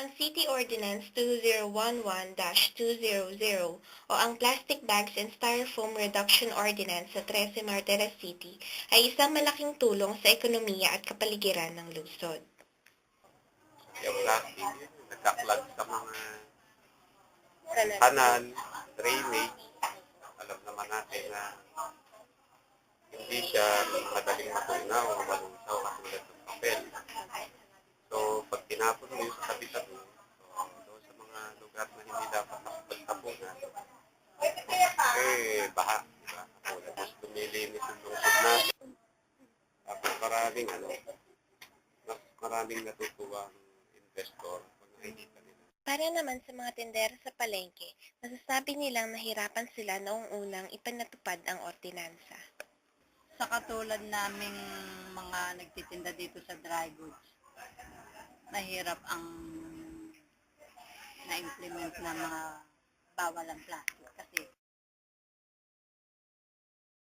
ang City Ordinance 2011-200 o ang Plastic Bags and Styrofoam Reduction Ordinance sa 13 Martires City ay isang malaking tulong sa ekonomiya at kapaligiran ng lungsod. Yung plastic, nagkaklag sa mga kanal, drainage. Alam naman natin na tabi-tabi, so, doon sa mga lugar na hindi dapat nakapagtapunan, eh, baha, di ba? Katulad, mas lumilinis yung lungsod natin. Tapos maraming, ano, mas maraming natutuwa ng investor pag nakikita nila. Para naman sa mga tindera sa palengke, masasabi nilang nahirapan sila noong unang ipanatupad ang ordinansa. sa katulad naming mga nagtitinda dito sa dry goods, mahirap ang na-implement na mga bawal ang plastic kasi